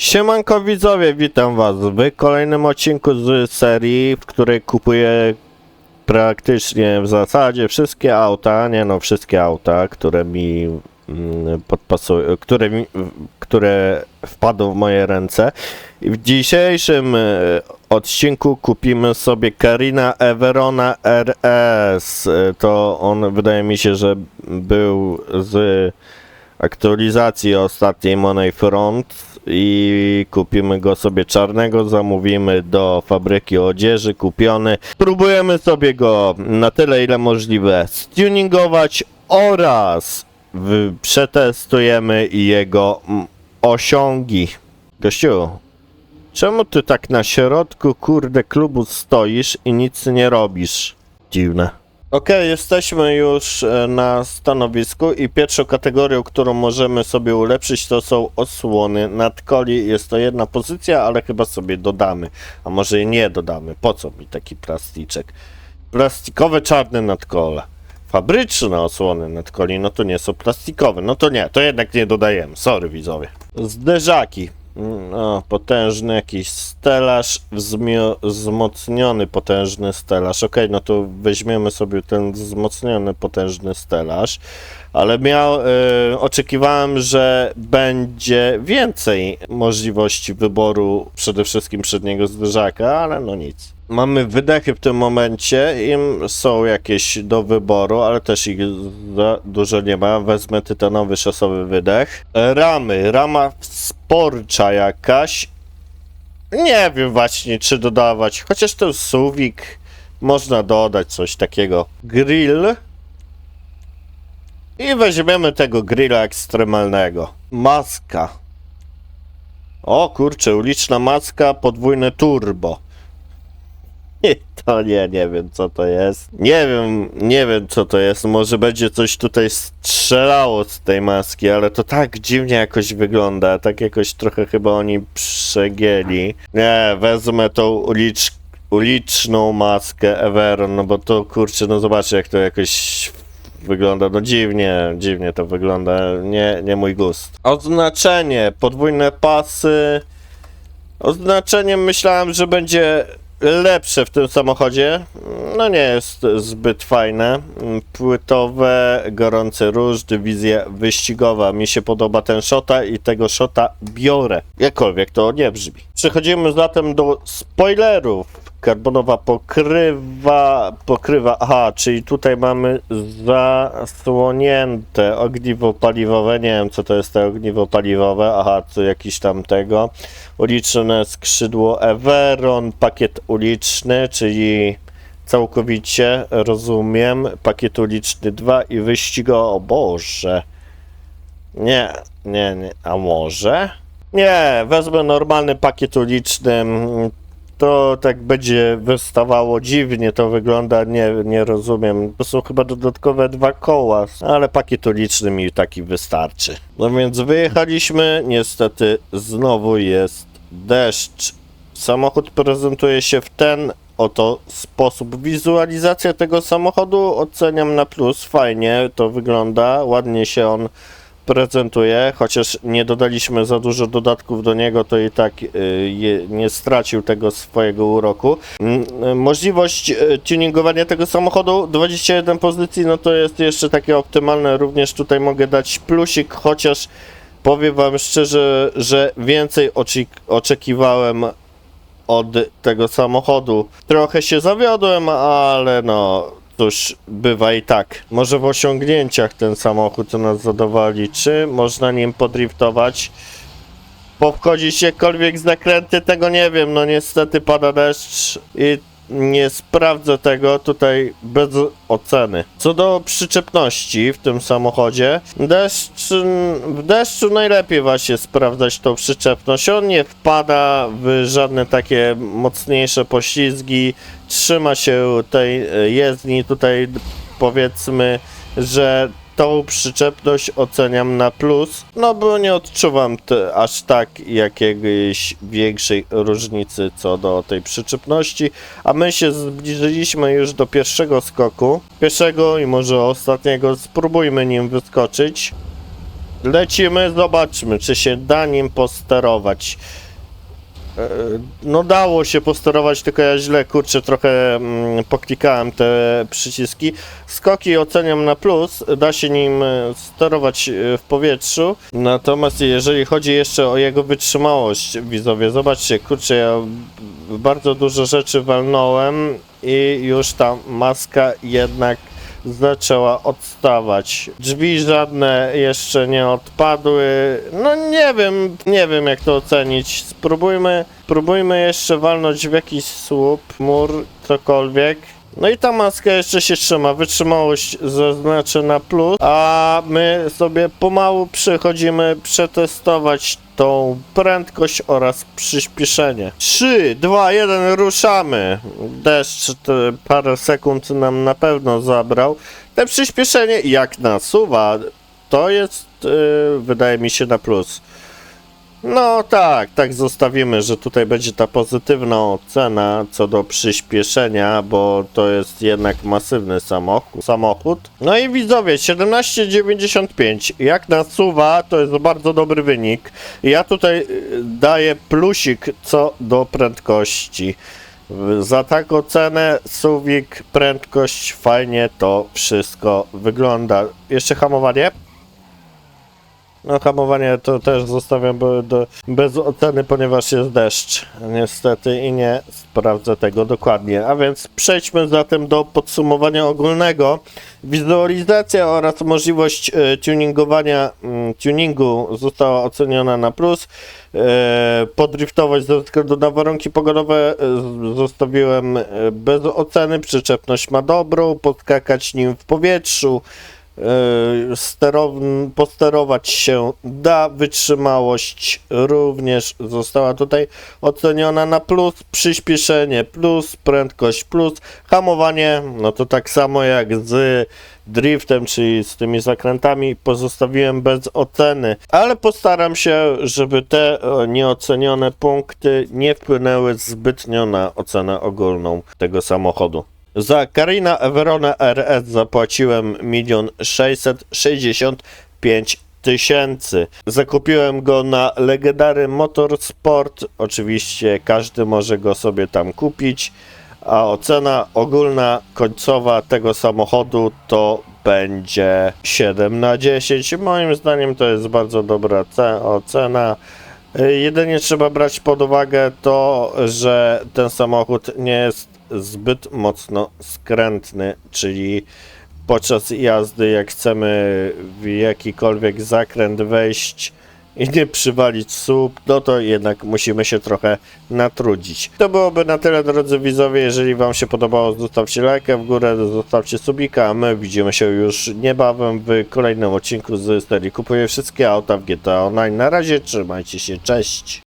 Siemanko widzowie, witam was w kolejnym odcinku z serii, w której kupuję praktycznie w zasadzie wszystkie auta, nie no wszystkie auta, które mi mm, podpasują, które, które wpadły w moje ręce. W dzisiejszym e, odcinku kupimy sobie Karina Everona RS. To on wydaje mi się, że był z aktualizacji ostatniej Money Front i kupimy go sobie czarnego, zamówimy do fabryki odzieży, kupiony. Spróbujemy sobie go na tyle ile możliwe stuningować oraz przetestujemy jego mm, osiągi. Gościu, czemu ty tak na środku kurde klubu stoisz i nic nie robisz? Dziwne. Okej, jesteśmy już e, na stanowisku i pierwszą kategorią, którą możemy sobie ulepszyć to są osłony nadkoli. Jest to jedna pozycja, ale chyba sobie dodamy. A może i nie dodamy. Po co mi taki plasticzek? Plastikowe czarne nadkole. Fabryczne osłony nadkoli, no to nie są plastikowe. No to nie, to jednak nie dodajemy. Sorry widzowie. Zderzaki. No, potężny jakiś stelaż, wzmocniony potężny stelaż. Okej, no to weźmiemy sobie ten wzmocniony potężny stelaż, ale miał, e, oczekiwałem, że będzie więcej możliwości wyboru przede wszystkim przedniego zderzaka, ale no nic. Mamy wydechy w tym momencie, im są jakieś do wyboru, ale też ich dużo nie ma. Wezmę tytanowy szosowy wydech. Ramy, rama sporcza jakaś. Nie wiem właśnie, czy dodawać. Chociaż ten suwik można dodać coś takiego. Grill. I weźmiemy tego grilla ekstremalnego. Maska. O kurczę, uliczna maska, podwójne turbo. To nie, nie wiem co to jest. Nie wiem, nie wiem co to jest. Może będzie coś tutaj strzelało z tej maski, ale to tak dziwnie jakoś wygląda. Tak jakoś trochę chyba oni przegięli. Nie, wezmę tą ulicz, uliczną maskę Everon, no bo to kurczę, no zobaczcie jak to jakoś wygląda. No dziwnie, dziwnie to wygląda. Nie, nie mój gust. Oznaczenie, podwójne pasy. Oznaczeniem myślałem, że będzie lepsze w tym samochodzie. No nie jest zbyt fajne. Płytowe, gorący róż, dywizja wyścigowa. Mi się podoba ten shota i tego shota biorę. Jakkolwiek to nie brzmi. Przechodzimy zatem do spoilerów. Karbonowa pokrywa, pokrywa, aha, czyli tutaj mamy zasłonięte ogniwo paliwowe, nie wiem co to jest to ogniwo paliwowe, aha, to jakiś tam tego, uliczne skrzydło Everon, pakiet uliczny, czyli całkowicie rozumiem, pakiet uliczny 2 i wyścigo, o Boże, nie, nie, nie, a może? Nie, wezmę normalny pakiet uliczny, to tak będzie wystawało dziwnie, to wygląda, nie, nie rozumiem. To są chyba dodatkowe dwa koła, ale pakiet uliczny mi taki wystarczy. No więc wyjechaliśmy, niestety znowu jest deszcz. Samochód prezentuje się w ten oto sposób. Wizualizacja tego samochodu oceniam na plus, fajnie to wygląda, ładnie się on prezentuje, chociaż nie dodaliśmy za dużo dodatków do niego, to i tak y, nie stracił tego swojego uroku. Mm, y, Możliwość y, tuningowania tego samochodu, 21 pozycji, no to jest jeszcze takie optymalne, również tutaj mogę dać plusik, chociaż powiem wam szczerze, że więcej oczek- oczekiwałem od tego samochodu. Trochę się zawiodłem, ale no cóż, bywa i tak. Może w osiągnięciach ten samochód nas zadowoli. Czy można nim podriftować? Powchodzić jakkolwiek z zakręty, tego nie wiem. No niestety pada deszcz i nie sprawdzę tego tutaj bez oceny. Co do przyczepności w tym samochodzie, deszcz, w deszczu najlepiej właśnie sprawdzać tą przyczepność. On nie wpada w żadne takie mocniejsze poślizgi, trzyma się tej e, jezdni. Tutaj powiedzmy, że tą przyczepność oceniam na plus, no bo nie odczuwam aż tak jakiejś większej różnicy co do tej przyczepności, a my się zbliżyliśmy już do pierwszego skoku, pierwszego i może ostatniego, spróbujmy nim wyskoczyć. lecimy, zobaczmy, czy się da nim posterować. No dało się posterować, tylko ja źle, kurczę, trochę mm, poklikałem te przyciski. Skoki oceniam na plus, da się nim e, sterować e, w powietrzu. Natomiast jeżeli chodzi jeszcze o jego wytrzymałość, widzowie, zobaczcie, kurczę, ja bardzo dużo rzeczy walnąłem i już ta maska jednak zaczęła odstawać. Drzwi żadne jeszcze nie odpadły. No nie wiem, nie wiem jak to ocenić. Spróbujmy, spróbujmy jeszcze walnąć w jakiś słup, mur, cokolwiek. No i ta maska jeszcze się trzyma, wytrzymałość zaznaczę na plus, a my sobie pomału przechodzimy przetestować tą prędkość oraz przyspieszenie. 3, 2, 1, ruszamy. Deszcz parę sekund nam na pewno zabrał. Te przyspieszenie jak nasuwa, to jest, yy, wydaje mi się, na plus. No tak, tak zostawimy, że tutaj będzie ta pozytywna ocena co do przyspieszenia, bo to jest jednak masywny samochód. samochód. No i widzowie, 17,95. Jak nasuwa, to jest bardzo dobry wynik. Ja tutaj y, daję plusik co do prędkości. Za taką cenę, suwik, prędkość, fajnie to wszystko wygląda. Jeszcze hamowanie? No hamowanie to też zostawiam bez oceny, ponieważ jest deszcz. Niestety i nie sprawdzę tego dokładnie. A więc przejdźmy zatem do podsumowania ogólnego. Wizualizacja oraz możliwość e, tuningowania, mm, tuningu została oceniona na plus. E, podriftować ze względu na warunki pogodowe e, zostawiłem bez oceny. Przyczepność ma dobrą, podskakać nim w powietrzu. Sterow- posterować się da, wytrzymałość również została tutaj oceniona na plus, przyspieszenie plus, prędkość plus, hamowanie, no to tak samo jak z driftem, czyli z tymi zakrętami pozostawiłem bez oceny, ale postaram się, żeby te e, nieocenione punkty nie wpłynęły zbytnio na ocenę ogólną tego samochodu. Za Karina Everona RS zapłaciłem 1 665 tysięcy. Zakupiłem go na Legendary Motorsport. Oczywiście każdy może go sobie tam kupić. A ocena ogólna końcowa tego samochodu to będzie 7 na 10. Moim zdaniem to jest bardzo dobra ce- ocena. Jedynie trzeba brać pod uwagę to, że ten samochód nie jest zbyt mocno skrętny, czyli podczas jazdy, jak chcemy w jakikolwiek zakręt wejść i nie przywalić słup, no to jednak musimy się trochę natrudzić. To byłoby na tyle, drodzy widzowie. Jeżeli Wam się podobało, zostawcie lajkę w górę, zostawcie subika, a my widzimy się już niebawem w kolejnym odcinku z serii Kupuję wszystkie auta w GTA Online. Na razie, trzymajcie się, cześć!